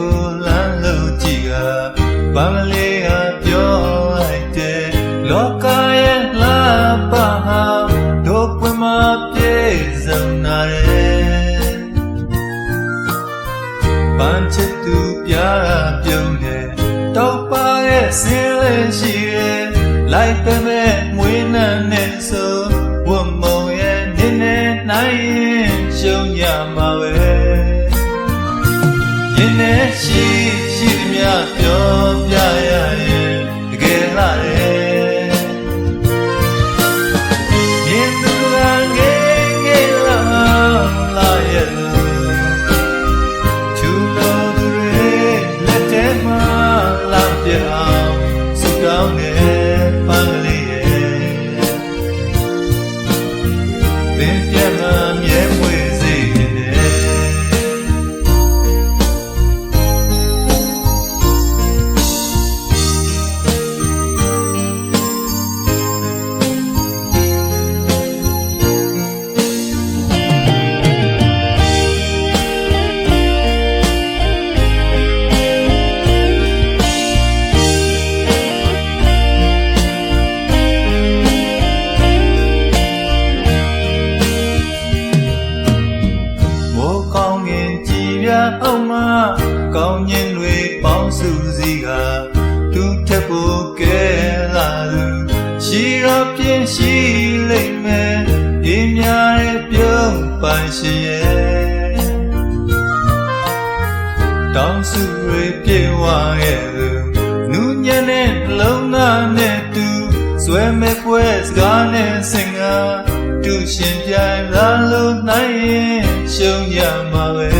ကိုလမ်းလုံးကြည့်ကဘာမလေးကပြောလိုက်တယ်လောကရဲ့လှပဟာတို့ပွင့်မပြေဆုံးနာတယ်ပန်းချစ်သူပြာပြုံးတယ်တောက်ပါရဲ့စင်းလေးရှိတယ်လိုက်တယ်မဲ့မွေးနှံနဲ့ဆို သူထက်ဖို့ကဲလာသူရှိတော့ပြင်းရှိလိမ့်မယ်အင်းများရဲ့ပြုံးပိုင်ရှင်ရဲ့တောင်းစုတွေပြေဝရဲ့သူနူးညံ့တဲ့လုံးသားနဲ့သူဆွဲမဲ့ပွဲစကားနဲ့စင်ကားသူရှင်ပြိုင်လာလို့နိုင်ရင်ရှုံးရမှာပဲ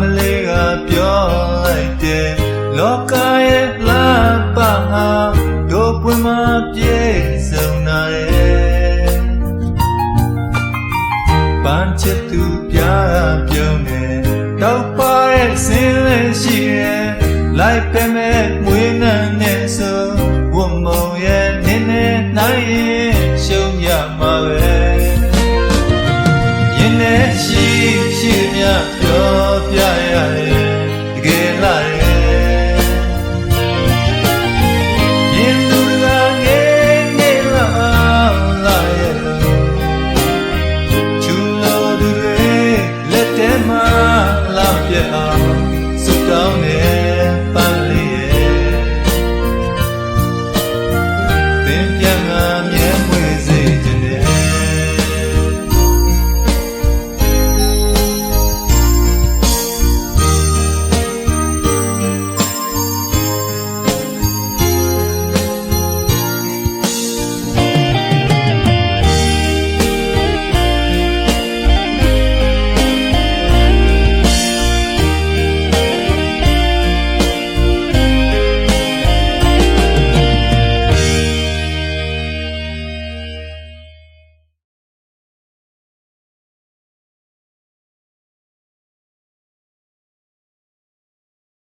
မလေးကပြောလိုက်တယ်လောကရဲ့လာပါဟာတို့ပွင့်မှာပြေဆုံးနိုင်ပန်းချစ်သူပြာပြုံးနေတောက်ပါရဲ့စင်းလေးရှိရဲ့လိုက်ပဲမဲ့မွေးနှံနဲ့ဆိုဝတ်မုံရဲ့နင်းနေနိုင်ရင်ရှုံးရမှာပဲ